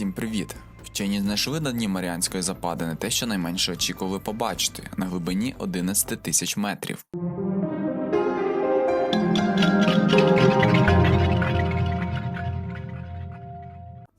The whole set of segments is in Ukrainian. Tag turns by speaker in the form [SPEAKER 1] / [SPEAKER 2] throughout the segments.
[SPEAKER 1] Всім привіт! Вчені знайшли на дні Маріанської западини те, що найменше очікували побачити на глибині 11 тисяч метрів.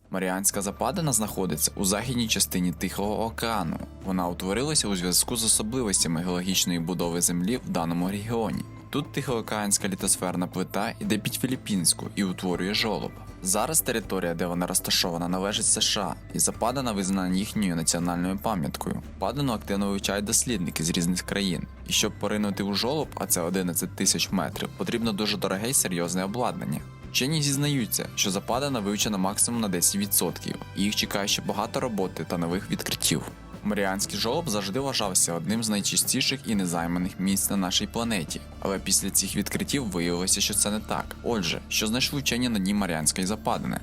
[SPEAKER 1] Маріанська западина знаходиться у західній частині Тихого океану. Вона утворилася у зв'язку з особливостями геологічної будови землі в даному регіоні. Тут тихоокеанська літосферна плита іде під Філіппінську і утворює жолоб. Зараз територія, де вона розташована, належить США, і западина визнана їхньою національною пам'яткою. Падину активно вивчають дослідники з різних країн. І щоб поринути у жолоб, а це 11 тисяч метрів, потрібно дуже дороге й серйозне обладнання. Вчені зізнаються, що западина вивчена максимум на 10%, і їх чекає ще багато роботи та нових відкриттів. Маріанський жолоб завжди вважався одним з найчистіших і незайманих місць на нашій планеті, але після цих відкриттів виявилося, що це не так. Отже, що знайшли вчені на дні Маріанської западини?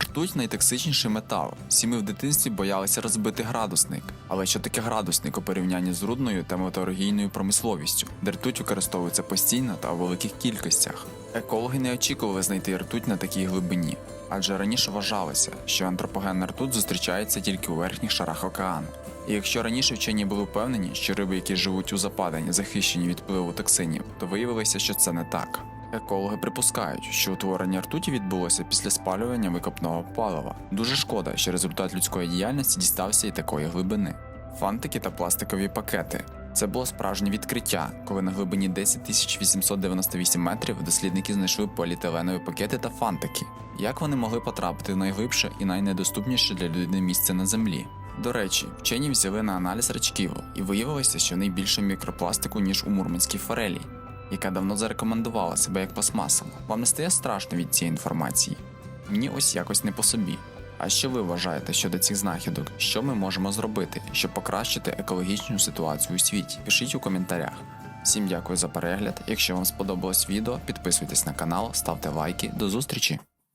[SPEAKER 1] Ртуть найтоксичніший метал. Всі ми в дитинстві боялися розбити градусник. Але що таке градусник у порівнянні з рудною та металургійною промисловістю, де ртуть використовується постійно та у великих кількостях. Екологи не очікували знайти ртуть на такій глибині, адже раніше вважалося, що антропогенна ртуть зустрічається тільки у верхніх шарах океану. І якщо раніше вчені були впевнені, що риби, які живуть у западині, захищені від впливу токсинів, то виявилося, що це не так. Екологи припускають, що утворення ртуті відбулося після спалювання викопного палива. Дуже шкода, що результат людської діяльності дістався і такої глибини. Фантики та пластикові пакети. Це було справжнє відкриття, коли на глибині 10 898 метрів дослідники знайшли поліетиленові пакети та фантики. Як вони могли потрапити в найглибше і найнедоступніше для людини місце на землі? До речі, вчені взяли на аналіз рачків і виявилося, що в них більше мікропластику, ніж у мурманській форелі, яка давно зарекомендувала себе як пластмасова. Вам не стає страшно від цієї інформації? Мені ось якось не по собі. А що ви вважаєте щодо цих знахідок? Що ми можемо зробити, щоб покращити екологічну ситуацію у світі? Пишіть у коментарях. Всім дякую за перегляд. Якщо вам сподобалось відео, підписуйтесь на канал, ставте лайки. До зустрічі!